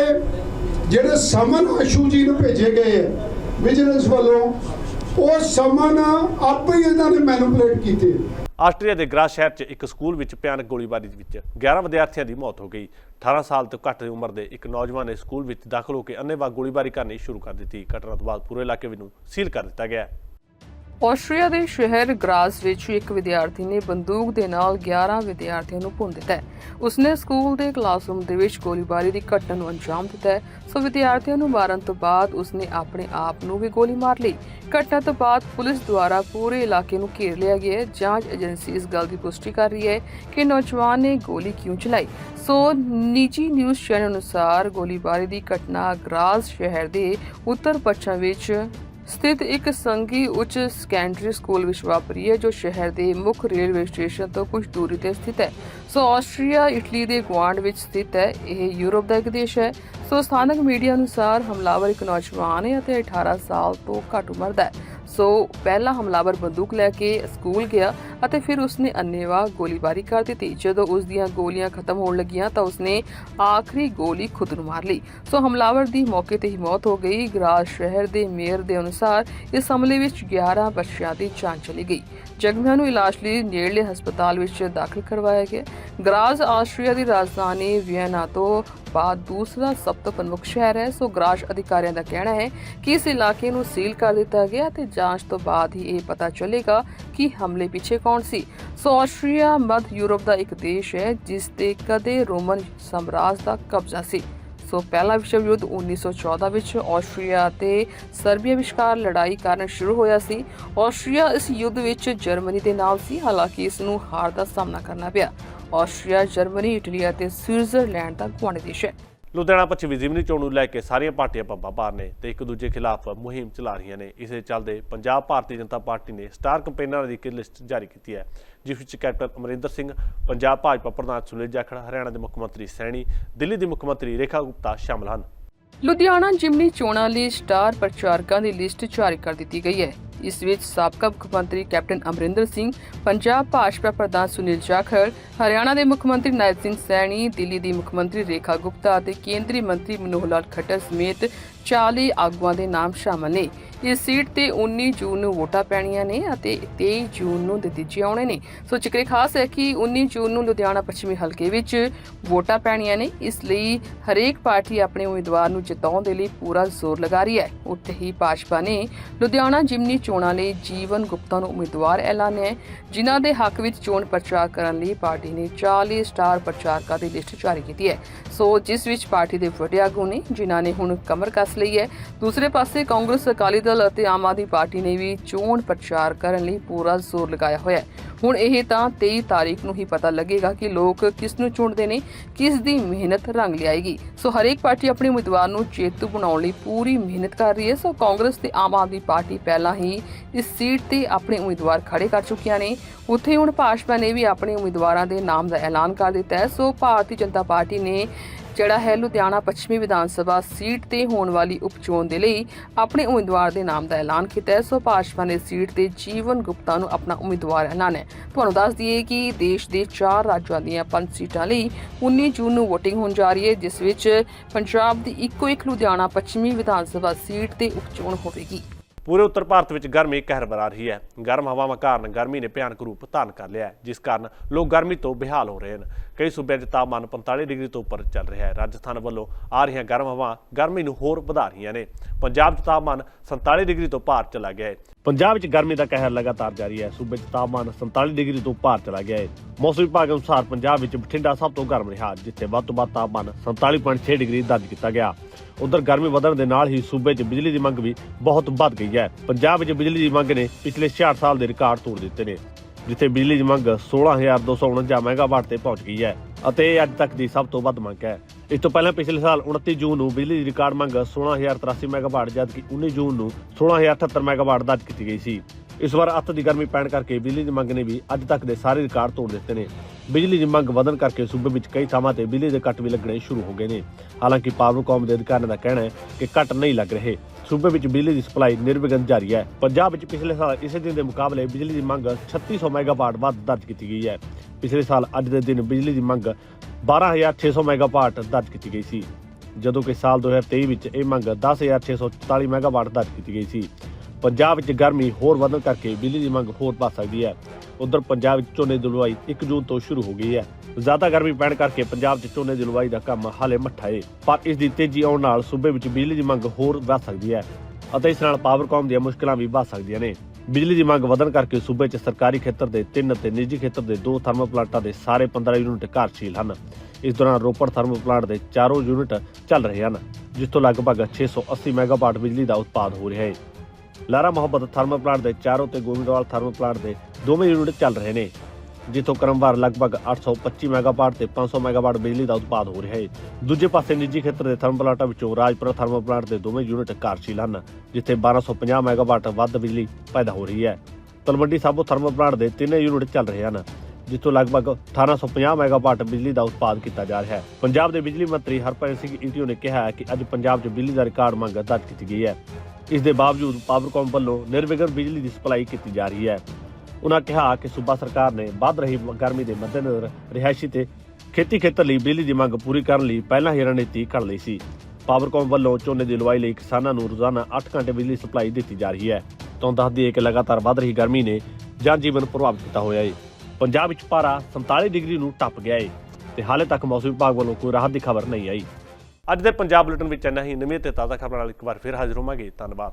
ਜਿਹੜੇ ਸਮਨ ਆਸ਼ੂ ਜੀ ਨੂੰ ਭੇਜੇ ਗਏ ਆ ਵਿਜੀਲੈਂਸ ਵੱਲੋਂ, ਉਹ ਸਮਨ ਆਪੇ ਹੀ ਇਹਨਾਂ ਨੇ ਮੈਨੂਪੂਲੇਟ ਕੀਤੇ। ਆਸਟਰੀਆ ਦੇ ਗ੍ਰਾਸ ਸ਼ਹਿਰ 'ਚ ਇੱਕ ਸਕੂਲ ਵਿੱਚ ਭਿਆਨਕ ਗੋਲੀਬਾਰੀ ਦੇ ਵਿੱਚ 11 ਵਿਦਿਆਰਥੀਆਂ ਦੀ ਮੌਤ ਹੋ ਗਈ। 18 ਸਾਲ ਤੋਂ ਘੱਟ ਦੀ ਉਮਰ ਦੇ ਇੱਕ ਨੌਜਵਾਨ ਨੇ ਸਕੂਲ ਵਿੱਚ ਦਾਖਲ ਹੋ ਕੇ ਅੰਨ੍ਹੇਵਾਹ ਗੋਲੀਬਾਰੀ ਕਰਨੀ ਸ਼ੁਰੂ ਕਰ ਦਿੱਤੀ। ਘਟਨਾ ਤੋਂ ਬਾਅਦ ਪੂਰੇ ਇਲਾਕੇ ਨੂੰ ਸੀਲ ਕਰ ਦਿੱਤਾ ਗਿਆ। ਆਸਟਰੀਆ ਦੇ ਸ਼ਹਿਰ ਗ੍ਰਾਸ ਵਿੱਚ ਇੱਕ ਵਿਦਿਆਰਥੀ ਨੇ ਬੰਦੂਕ ਦੇ ਨਾਲ 11 ਵਿਦਿਆਰਥੀਆਂ ਨੂੰ ਭੁੰਨ ਦਿੱਤਾ ਹੈ। ਉਸਨੇ ਸਕੂਲ ਦੇ ਕਲਾਸਰੂਮ ਦੇ ਵਿੱਚ ਗੋਲੀਬਾਰੀ ਦੀ ਘਟਨਾ ਨੂੰ ਅੰਜਾਮ ਦਿੱਤਾ ਹੈ। ਸੋ ਵਿਦਿਆਰਥੀਆਂ ਨੂੰ ਮਾਰਨ ਤੋਂ ਬਾਅਦ ਉਸਨੇ ਆਪਣੇ ਆਪ ਨੂੰ ਵੀ ਗੋਲੀ ਮਾਰ ਲਈ। ਘਟਨਾ ਤੋਂ ਬਾਅਦ ਪੁਲਿਸ ਦੁਆਰਾ ਪੂਰੇ ਇਲਾਕੇ ਨੂੰ ਘੇਰ ਲਿਆ ਗਿਆ ਹੈ। ਜਾਂਚ ਏਜੰਸੀ ਇਸ ਗੱਲ ਦੀ ਪੁਸ਼ਟੀ ਕਰ ਰਹੀ ਹੈ ਕਿ ਨੌਜਵਾਨ ਨੇ ਗੋਲੀ ਕਿਉਂ ਚਲਾਈ। ਸੋ ਨਿੱਜੀ ਨਿਊਜ਼ ਚੈਨਲ ਅਨੁਸਾਰ ਗੋਲੀਬਾਰੀ ਦੀ ਘਟਨਾ ਗ੍ਰਾਸ ਸ਼ਹਿਰ ਦੇ ਉੱਤਰ ਪੱਛਮ ਵਿੱਚ ਸਥਿਤ ਇੱਕ ਸੰਘੀ ਉੱਚ ਸੈਕੰਡਰੀ ਸਕੂਲ ਵਿੱਚ ਵਾਪਰੀ ਹੈ, ਜੋ ਸ਼ਹਿਰ ਦੇ ਮੁੱਖ ਰੇਲਵੇ ਸਟੇਸ਼ਨ ਤੋਂ ਕੁਝ ਦੂਰੀ ਤੇ ਸਥਿਤ ਹੈ। ਸੋ ਆਸਟਰੀਆ, ਇਟਲੀ ਦੇ ਗੁਆਂਢ ਵਿੱਚ ਸਥਿਤ ਹੈ, ਇਹ ਯੂਰਪ ਦਾ ਇੱਕ ਦੇਸ਼ ਹੈ। ਸੋ ਸਥਾਨਕ ਮੀਡੀਆ ਅਨੁਸਾਰ ਹਮਲਾਵਰ ਇੱਕ ਨੌਜਵਾਨ ਹੈ ਅਤੇ 18 ਸਾਲ ਤੋਂ ਘੱਟ ਉਮਰ ਦਾ ਹੈ। ਸੋ ਪਹਿਲਾ ਹਮਲਾਵਰ ਬੰਦੂਕ ਲੈ ਕੇ ਸਕੂਲ ਗਿਆ ਅਤੇ ਫਿਰ ਉਸਨੇ ਅੰਨੇਵਾਹ ਗੋਲੀਬਾਰੀ ਕਰ ਦਿੱਤੀ। ਜਦੋਂ ਉਸ ਦੀਆਂ ਗੋਲੀਆਂ ਖਤਮ ਹੋਣ ਲੱਗੀਆਂ ਤਾਂ ਉਸਨੇ ਆਖਰੀ ਗੋਲੀ ਖੁਦ ਨੂੰ ਮਾਰ ਲਈ। ਸੋ ਹਮਲਾਵਰ ਦੀ ਮੌਕੇ ਤੇ ਹੀ ਮੌਤ ਹੋ ਗਈ। ਗਰਾਜ ਸ਼ਹਿਰ ਦੇ ਮੇਅਰ ਦੇ ਅਨੁਸਾਰ ਇਸ ਹਮਲੇ ਵਿੱਚ 11 ਬੱਚਿਆਂ ਦੀ ਜਾਨ ਚਲੀ ਗਈ। ਜ਼ਖਮੀਆਂ ਨੂੰ ਇਲਾਜ ਲਈ ਨੇੜਲੇ ਹਸਪਤਾਲ ਵਿੱਚ ਦਾਖਲ ਕਰਵਾਇਆ ਗਿਆ। ਗਰਾਜ ਆਸਟਰੀਆ ਦੀ ਰਾਜਧਾਨੀ ਵੀਏਨਾ ਤੋਂ ਬਾਅਦ ਦੂਸਰਾ ਸਭ ਤੋਂ ਪ੍ਰਮੁੱਖ ਸ਼ਹਿਰ ਹੈ, ਸੋ ਗ੍ਰਾਸ ਅਧਿਕਾਰੀਆਂ ਦਾ ਕਹਿਣਾ ਹੈ ਕਿ ਇਸ ਇਲਾਕੇ ਨੂੰ ਸੀਲ ਕਰ ਦਿੱਤਾ ਗਿਆ ਤੇ ਜਾਂਚ ਤੋਂ ਬਾਅਦ ਹੀ ਇਹ ਪਤਾ ਚੱਲੇਗਾ ਕਿ ਹਮਲੇ ਪਿੱਛੇ ਕੌਣ ਸੀ। ਸੋ ਆਸਟਰੀਆ ਮੱਧ ਯੂਰਪ ਦਾ ਇੱਕ ਦੇਸ਼ ਹੈ, ਜਿਸ ਤੇ ਕਦੇ ਰੋਮਨ ਸਾਮਰਾਜ ਦਾ ਕਬਜ਼ਾ ਸੀ। ਸੋ ਪਹਿਲਾ ਵਿਸ਼ਵ ਯੁੱਧ 1914 ਵਿੱਚ ਆਸਟਰੀਆ ਤੇ ਸਰਬੀਆ ਵਿਚਕਾਰ ਲੜਾਈ ਕਾਰਨ ਸ਼ੁਰੂ ਹੋਇਆ ਸੀ। ਆਸਟਰੀਆ ਇਸ ਯੁੱਧ ਵਿੱਚ ਜਰਮਨੀ ਦੇ ਨਾਲ ਸੀ, ਹਾਲਾਂਕਿ ਇਸ ਨੂੰ ਹਾਰ ਦਾ ਸਾਹਮਣਾ ਕਰਨਾ ਪਿਆ। ਆਸਟਰੀਆ, ਜਰਮਨੀ, ਇਟਲੀ ਅਤੇ ਸਵਿਟਜ਼ਰਲੈਂਡ ਦਾ ਗੁਆਂਢੀ ਦੇਸ਼ ਹੈ। ਲੁਧਿਆਣਾ ਪੱਛਮੀ ਜ਼ਿਮਨੀ ਚੋਣ ਨੂੰ ਲੈ ਕੇ ਸਾਰੀਆਂ ਪਾਰਟੀਆਂ ਪੱਬਾਂ ਭਾਰ ਨੇ ਤੇ ਇੱਕ ਦੂਜੇ ਖਿਲਾਫ ਮੁਹਿੰਮ ਚਲਾ ਰਹੀਆਂ ਨੇ। ਇਸੇ ਚੱਲਦੇ ਪੰਜਾਬ ਭਾਰਤੀ ਜਨਤਾ ਪਾਰਟੀ ਨੇ ਸਟਾਰ ਕੰਪੇਨਰਾਂ ਦੀ ਇੱਕ ਲਿਸਟ ਜਾਰੀ ਕੀਤੀ ਹੈ, ਜਿਸ ਵਿੱਚ ਕੈਪਟਨ ਅਮਰਿੰਦਰ ਸਿੰਘ, ਪੰਜਾਬ ਭਾਜਪਾ ਪ੍ਰਧਾਨ ਸੁਨੀਲ ਜਾਖੜ, ਹਰਿਆਣਾ ਦੇ ਮੁੱਖ ਮੰਤਰੀ ਸੈਣੀ, ਦਿੱਲੀ ਦੇ ਮੁੱਖ ਮੰਤਰੀ ਰੇਖਾ ਗੁਪਤਾ ਸ਼ਾਮਲ ਹਨ। ਲੁਧਿਆਣਾ ਜਿਮਨੀ ਚੋਣਾਂ ਲਈ ਸਟਾਰ ਪ੍ਰਚਾਰਕਾਂ ਦੀ ਲਿਸਟ ਜਾਰੀ ਕਰ ਦਿੱਤੀ ਗਈ ਹੈ। ਇਸ ਵਿੱਚ ਸਾਬਕਾ ਮੁੱਖ ਮੰਤਰੀ ਕੈਪਟਨ ਅਮਰਿੰਦਰ ਸਿੰਘ, ਪੰਜਾਬ ਭਾਜਪਾ ਪ੍ਰਧਾਨ ਸੁਨੀਲ ਜਾਖੜ, ਹਰਿਆਣਾ ਦੇ ਮੁੱਖ ਮੰਤਰੀ ਨਾਇਬ ਸਿੰਘ ਸੈਣੀ, ਦਿੱਲੀ ਦੀ ਮੁੱਖ ਮੰਤਰੀ ਰੇਖਾ ਗੁਪਤਾ ਅਤੇ ਕੇਂਦਰੀ ਮੰਤਰੀ ਮਨੋਹਰ ਲਾਲ ਖੱਟਰ ਸਮੇਤ 40 ਆਗੂਆਂ ਦੇ ਨਾਮ ਸ਼ਾਮਲ ਨੇ। ਇਸ ਸੀਟ ਤੇ 19 ਜੂਨ ਨੂੰ ਵੋਟਾਂ ਪੈਣੀਆਂ ਨੇ ਅਤੇ 23 ਜੂਨ ਨੂੰ ਨਤੀਜੇ ਆਉਣੇ ਨੇ। ਸੋ ਜ਼ਿਕਰ ਖਾਸ ਹੈ ਕਿ 19 ਜੂਨ ਨੂੰ ਲੁਧਿਆਣਾ ਪੱਛਮੀ ਹਲਕੇ ਵਿੱਚ ਵੋਟਾਂ ਪੈਣੀਆਂ ਨੇ। ਇਸ ਲਈ ਹਰੇਕ ਪਾਰਟੀ ਆਪਣੇ ਉਮੀਦਵਾਰ ਨੂੰ ਜਿਤਾਉਣ ਦੇ ਲਈ ਪੂਰਾ ਜ਼ੋਰ ਲਗਾ ਰਹੀ ਹੈ। ਉੱਥੇ ਹੀ ਭਾਜਪਾ ਨੇ ਲੁਧਿਆਣਾ ਜਿਮਨੀ ਚੋਣਾਂ ਲਈ ਜੀਵਨ ਗੁਪਤਾ ਨੂੰ ਉਮੀਦਵਾਰ ਐਲਾਨਿਆ ਹੈ, ਜਿਨ੍ਹਾਂ ਦੇ ਹੱਕ ਵਿੱਚ ਚੋਣ ਪ੍ਰਚਾਰ ਕਰਨ ਲਈ ਪਾਰਟੀ ਨੇ 40 ਸਟਾਰ ਪ੍ਰਚਾਰਕਾਂ ਦੀ ਲਿਸਟ ਜਾਰੀ ਕੀਤੀ ਹੈ। ਸੋ ਜਿਸ ਵਿੱਚ ਪਾਰਟੀ ਦੇ ਵੱਡੇ ਆਗੂ ਨੇ, ਜਿਨ੍ਹਾਂ ਨੇ ਹੁਣ ਕਮਰ ਕੱਸ ਲਈ ਹੈ। ਦੂਸਰੇ ਪਾਸੇ ਕਾਂਗਰਸ ਅਕਾਲੀ ਦਲ ਅਤੇ ਆਮ ਆਦਮੀ ਪਾਰਟੀ ਨੇ ਵੀ ਚੋਣ ਪ੍ਰਚਾਰ ਕਰਨ ਲਈ ਪੂਰਾ ਜ਼ੋਰ ਲਗਾਇਆ ਹੋਇਆ ਹੈ। ਹੁਣ ਇਹ ਤਾਂ 23 ਤਾਰੀਖ ਨੂੰ ਹੀ ਪਤਾ ਲੱਗੇਗਾ ਕਿ ਲੋਕ ਕਿਸ ਨੂੰ ਚੁਣਦੇ ਨੇ, ਕਿਸ ਦੀ ਮਿਹਨਤ ਰੰਗ ਲਿਆਏਗੀ। ਸੋ ਹਰੇਕ ਪਾਰਟੀ ਆਪਣੇ ਉਮੀਦਵਾਰ ਨੂੰ ਚੇਤੂ ਬਣਾਉਣ ਲਈ ਪੂਰੀ ਮਿਹਨਤ ਕਰ ਰਹੀ ਹੈ। ਸੋ ਕਾਂਗਰਸ ਤੇ ਆਮ ਆਦਮੀ ਪਾਰਟੀ ਪਹਿਲਾਂ ਹੀ ਇਸ ਸੀਟ ਤੇ ਆਪਣੇ ਉਮੀਦਵਾਰ ਖੜੇ ਕਰ ਚੁੱਕੀਆਂ ਨੇ। ਉੱਥੇ ਹੁਣ ਭਾਜਪਾ ਨੇ ਵੀ ਆਪਣੇ ਉਮੀਦਵਾਰਾਂ ਦੇ ਨਾਮ ਦਾ ਐਲਾਨ ਕਰ ਦਿੱਤਾ ਹੈ। ਸੋ ਭਾਰਤੀ ਜਨਤਾ ਪਾਰਟੀ ਨੇ ਜਿਹੜਾ ਹੈ ਲੁਧਿਆਣਾ ਪੱਛਮੀ ਵਿਧਾਨ ਸਭਾ ਸੀਟ ਤੇ ਹੋਣ ਵਾਲੀ ਉਪਚੋਣ ਦੇ ਲਈ ਆਪਣੇ ਉਮੀਦਵਾਰ ਦੇ ਨਾਮ ਦਾ ਐਲਾਨ ਕੀਤਾ ਹੈ। ਸੋ ਭਾਜਪਾ ਨੇ ਸੀਟ ਤੇ ਜੀਵਨ ਗੁਪਤਾ ਨੂੰ ਆਪਣਾ ਉਮੀਦਵਾਰ ਐਲਾਨਿਆ ਹੈ। ਤੁਹਾਨੂੰ ਦੱਸ ਦਈਏ ਕਿ ਦੇਸ਼ ਦੇ ਚਾਰ ਰਾਜਾਂ ਦੀਆਂ ਪੰਜ ਸੀਟਾਂ ਲਈ 19 ਜੂਨ ਨੂੰ VOTING ਹੋਣ ਜਾ ਰਹੀ ਹੈ, ਜਿਸ ਵਿੱਚ ਪੰਜਾਬ ਦੀ ਇੱਕੋ ਇੱਕ ਲੁਧਿਆਣਾ ਪੱਛਮੀ ਵਿਧਾਨ ਸਭਾ ਸੀਟ ਤੇ ਉਪਚੋਣ ਹੋਵੇਗੀ। ਪੂਰੇ ਉੱਤਰ ਭਾਰਤ ਵਿੱਚ ਗਰਮੀ ਕਹਿਰ ਬਣਾ ਰਹੀ ਹੈ। ਗਰਮ ਹਵਾਵਾਂ ਕਾਰਨ ਗਰਮੀ ਨੇ ਭਿਆਨਕ ਰੂਪ ਧਾਰਨ ਕਰ ਲਿਆ ਹੈ, ਜਿਸ ਕਾਰਨ ਲੋਕ ਗਰਮੀ ਤੋਂ ਬੇਹਾਲ ਹੋ ਰਹੇ ਹਨ। ਕਈ ਸੂਬਿਆਂ 'ਚ ਤਾਪਮਾਨ 45 ਡਿਗਰੀ ਤੋਂ ਉੱਪਰ ਚੱਲ ਰਿਹਾ ਹੈ। ਰਾਜਸਥਾਨ ਵੱਲੋਂ ਆ ਰਹੀਆਂ ਗਰਮ ਹਵਾਵਾਂ ਗਰਮੀ ਨੂੰ ਹੋਰ ਵਧਾ ਰਹੀਆਂ ਨੇ। ਪੰਜਾਬ 'ਚ ਤਾਪਮਾਨ 47 ਡਿਗਰੀ ਤੋਂ ਪਾਰ ਚਲਾ ਗਿਆ ਹੈ। ਪੰਜਾਬ ਵਿੱਚ ਗਰਮੀ ਦਾ ਕਹਿਰ ਲਗਾਤਾਰ ਜਾਰੀ ਹੈ। ਸੂਬੇ 'ਚ ਤਾਪਮਾਨ 47 ਡਿਗਰੀ ਤੋਂ ਪਾਰ ਚਲਾ ਗਿਆ ਹੈ। ਮੌਸਮ ਵਿਭਾਗ ਅਨੁਸਾਰ ਪੰਜਾਬ ਵਿੱਚ ਬਠਿੰਡਾ ਸਭ ਤੋਂ ਗਰਮ ਰਿਹਾ, ਜਿੱਥੇ ਵੱਧ ਤੋਂ ਵੱਧ ਤਾਪਮਾਨ 47.6 ਡਿਗਰੀ ਦਰਜ ਕੀਤਾ ਗਿਆ। ਉਧਰ ਗਰਮੀ ਵਧਣ ਦੇ ਨਾਲ ਹੀ ਸੂਬੇ 'ਚ ਬਿਜਲੀ ਦੀ ਮੰਗ ਵੀ ਬਹੁਤ ਵੱਧ ਗਈ ਹੈ। ਪੰਜਾਬ ਵਿੱਚ ਬਿਜਲੀ ਦੀ ਮੰਗ ਨੇ ਪਿਛਲੇ 66 ਸਾਲ ਦੇ ਰਿਕਾਰਡ ਤੋੜ ਦਿੱਤੇ ਨੇ, ਜਿੱਥੇ ਬਿਜਲੀ ਦੀ ਮੰਗ 16249 ਮੈਗਾਵਾਟ ਤੇ ਪਹੁੰਚ ਗਈ ਹੈ ਅਤੇ ਇਹ ਅੱਜ ਤੱਕ ਦੀ ਸਭ ਤੋਂ ਵੱਧ ਮੰਗ ਹੈ। ਇਸ ਤੋਂ ਪਹਿਲਾਂ ਪਿਛਲੇ ਸਾਲ 29 ਜੂਨ ਨੂੰ ਬਿਜਲੀ ਦੀ ਰਿਕਾਰਡ ਮੰਗ 16083 ਮੈਗਾਵਾਟ ਜਦਕਿ 19 ਜੂਨ ਨੂੰ 16078 ਮੈਗਾਵਾਟ ਦਰਜ ਕੀਤੀ ਗਈ ਸੀ। ਇਸ ਵਾਰ ਅੱਤ ਦੀ ਗਰਮੀ ਪੈਣ ਕਰਕੇ ਬਿਜਲੀ ਦੀ ਮੰਗ ਨੇ ਵੀ ਅੱਜ ਤੱਕ ਦੇ ਸਾਰੇ ਰਿਕਾਰਡ ਤੋੜ ਦਿੱਤੇ ਨੇ। ਬਿਜਲੀ ਦੀ ਮੰਗ ਵਧਣ ਕਰਕੇ ਸੂਬੇ ਵਿੱਚ ਕਈ ਥਾਵਾਂ ਤੇ ਬਿਜਲੀ ਦੇ ਕੱਟ ਵੀ ਲੱਗਣੇ ਸ਼ੁਰੂ ਹੋ ਗਏ ਨੇ। ਹਾਲਾਂਕਿ ਪਾਵਰਕਾਮ ਦੇ ਅਧਿਕਾਰੀਆਂ ਦਾ ਕਹਿਣਾ ਹੈ ਕਿ ਕੱਟ ਨਹੀਂ ਲੱਗ ਰਹੇ। ਸੂਬੇ ਵਿੱਚ ਬਿਜਲੀ ਦੀ ਸਪਲਾਈ ਨਿਰਵਿਘਨ ਜਾਰੀ ਹੈ। ਪੰਜਾਬ ਵਿੱਚ ਪਿਛਲੇ ਸਾਲ ਇਸੇ ਦਿਨ ਦੇ ਮੁਕਾਬਲੇ ਬਿਜਲੀ ਦੀ ਮੰਗ 3600 ਮੈਗਾਵਾਟ ਵੱਧ ਦਰਜ ਕੀਤੀ ਗਈ ਹੈ। ਪਿਛਲੇ ਸਾਲ ਅੱਜ ਦੇ ਦਿਨ ਬਿਜਲੀ ਦੀ ਮੰਗ 12600 ਮੈਗਾਵਾਟ ਦਰਜ ਕੀਤੀ ਗਈ ਸੀ। ਜਦੋਂ ਕਿ ਸਾਲ 2023 ਵਿੱਚ ਇਹ ਮੰਗ 10644 ਮੈਗਾਵਾਟ ਦਰਜ ਕੀਤੀ ਗਈ ਸੀ। ਪੰਜਾਬ ਵਿੱਚ ਗਰਮੀ ਹੋਰ ਵਧਣ ਕਰਕੇ ਬਿਜਲੀ ਦੀ ਮੰਗ ਹੋਰ ਵੱਧ ਸਕਦੀ ਹੈ। ਉਧਰ ਪੰਜਾਬ ਵਿੱਚ ਝੋਨੇ ਦੀ ਲੁਆਈ 1 ਜੂਨ ਤੋਂ ਸ਼ੁਰੂ ਹੋ ਗਈ ਹੈ। ਜ਼ਿਆਦਾ ਗਰਮੀ ਪੈਣ ਕਰਕੇ ਪੰਜਾਬ 'ਚ ਝੋਨੇ ਦੀ ਲੁਆਈ ਦਾ ਕੰਮ ਹਾਲੇ ਮੱਠਾ ਏ, ਪਰ ਇਸ ਦੀ ਤੇਜ਼ੀ ਆਉਣ ਨਾਲ ਸੂਬੇ ਵਿੱਚ ਬਿਜਲੀ ਦੀ ਮੰਗ ਹੋਰ ਵੱਧ ਸਕਦੀ ਹੈ ਅਤੇ ਇਸ ਨਾਲ ਪਾਵਰਕਾਮ ਦੀਆਂ ਮੁਸ਼ਕਲਾਂ ਵੀ ਵੱਧ ਸਕਦੀਆਂ ਨੇ। ਬਿਜਲੀ ਦੀ ਮੰਗ ਵਧਣ ਕਰਕੇ ਸੂਬੇ 'ਚ ਸਰਕਾਰੀ ਖੇਤਰ ਦੇ 3 ਅਤੇ ਨਿੱਜੀ ਖੇਤਰ ਦੇ 2 ਥਰਮਲ ਪਲਾਂਟਾਂ ਦੇ ਸਾਰੇ 15 ਯੂਨਿਟ ਕਾਰਜਸ਼ੀਲ ਹਨ। ਇਸ ਦੌਰਾਨ ਰੋਪੜ ਥਰਮਲ ਪਲਾਂਟ ਦੇ ਚਾਰੋਂ ਯੂਨਿਟ ਚੱਲ ਰਹੇ ਹਨ ਜਿਸ ਤੋਂ ਲਗਭਗ 680 ਮੈਗਾਵਾਟ ਬਿਜਲੀ ਦਾ ਉਤਪਾਦ ਹੋ ਰਿਹਾ ਹੈ ਲਾਰਾ ਮੁਹੱਬਤ ਥਰਮਲ ਪਲਾਂਟ ਦੇ ਚਾਰੋਂ ਤੇ ਗੋਬਿੰਦਵਾਲ ਥਰਮਲ ਪਲਾਂਟ ਦੇ ਦੋਵੇਂ ਯੂਨਿਟ ਚੱਲ ਰਹੇ ਨੇ, ਜਿੱਥੋਂ ਕ੍ਰਮਵਾਰ ਲਗਭਗ 825 ਮੈਗਾਵਾਟ ਤੇ 500 ਮੈਗਾਵਾਟ ਬਿਜਲੀ ਦਾ ਉਤਪਾਦ ਹੋ ਰਿਹਾ ਹੈ। ਦੂਜੇ ਪਾਸੇ ਨਿੱਜੀ ਖੇਤਰ ਦੇ ਥਰਮਲ ਪਲਾਂਟਾਂ ਵਿੱਚੋਂ ਰਾਜਪੁਰਾ ਥਰਮਲ ਪਲਾਂਟ ਦੇ ਦੋਵੇਂ ਯੂਨਿਟ ਕਾਰਜਸ਼ੀਲ ਹਨ, ਜਿੱਥੇ 1250 ਮੈਗਾਵਾਟ ਵੱਧ ਬਿਜਲੀ ਪੈਦਾ ਹੋ ਰਹੀ ਹੈ। ਤਲਵੰਡੀ ਸਾਬੋ ਥਰਮਲ ਪਲਾਂਟ ਦੇ ਤਿੰਨੇ ਯੂਨਿਟ ਚੱਲ ਰਹੇ ਹਨ, ਜਿੱਥੋਂ ਲਗਭਗ 1850 ਮੈਗਾਵਾਟ ਬਿਜਲੀ ਦਾ ਉਤਪਾਦ ਕੀਤਾ ਜਾ ਰਿਹਾ ਹੈ। ਪੰਜਾਬ ਦੇ ਬਿਜਲੀ ਮੰਤਰੀ ਹਰਪ੍ਰੀਤ ਸਿੰਘ ਈਟੀਓ ਨੇ ਕਿਹਾ ਹੈ ਕਿ ਅੱਜ ਪੰਜਾਬ 'ਚ ਬਿਜਲੀ ਦਾ ਰਿਕਾਰਡ ਮੰਗ ਦਰਜ ਕੀਤੀ ਗਈ ਹੈ। ਇਸ ਦੇ ਬਾਵਜੂਦ ਪਾਵਰਕੌਮ ਵੱਲੋਂ ਨਿਰਵਿਘਨ ਬਿਜਲੀ ਦੀ ਸਪਲਾਈ ਕੀਤੀ ਜਾ ਰਹੀ ਹੈ। ਉਹਨਾਂ ਕਿਹਾ ਕਿ ਸੂਬਾ ਸਰਕਾਰ ਨੇ ਵੱਧ ਰਹੀ ਗਰਮੀ ਦੇ ਮੱਦੇਨਜ਼ਰ ਰਿਹਾਇਸ਼ੀ ਤੇ ਖੇਤੀ ਖੇਤਰ ਲਈ ਬਿਜਲੀ ਦੀ ਮੰਗ ਪੂਰੀ ਕਰਨ ਲਈ ਪਹਿਲਾਂ ਹੀ ਰਣਨੀਤੀ ਘੜ ਲਈ ਸੀ। ਪਾਵਰਕੌਮ ਵੱਲੋਂ ਝੋਨੇ ਦੀ ਲਵਾਈ ਲਈ ਕਿਸਾਨਾਂ ਨੂੰ ਰੋਜ਼ਾਨਾ 8 ਘੰਟੇ ਬਿਜਲੀ ਸਪਲਾਈ ਦਿੱਤੀ ਜਾ ਰਹੀ ਹੈ। ਤੋਂ ਦੱਸ ਦਈਏ ਕਿ ਲਗਾਤਾਰ ਵੱਧ ਰਹੀ ਗਰਮੀ ਨੇ ਜਨ ਜੀਵਨ ਪ੍ਰਭਾਵਿਤ ਕੀਤਾ ਹੋਇਆ ਹੈ ਪੰਜਾਬ ਵਿੱਚ ਪਾਰਾ 47 ਡਿਗਰੀ ਨੂੰ ਟੱਪ ਗਿਆ ਹੈ ਤੇ ਹਾਲੇ ਤੱਕ ਮੌਸਮ ਵਿਭਾਗ ਵੱਲੋਂ ਕੋਈ ਰਾਹਤ ਦੀ ਖਬਰ ਨਹੀਂ ਆਈ। ਅੱਜ ਦੇ ਪੰਜਾਬ ਬੁਲੇਟਿਨ ਵਿੱਚ ਇੰਨਾ ਹੀ। ਨਵੀਂ ਤੇ ਤਾਜ਼ਾ ਖਬਰਾਂ ਨਾਲ ਇੱਕ ਵਾਰ ਫਿਰ ਹਾਜ਼ਰ ਹੋਵਾਂਗੇ। ਧੰਨਵਾਦ।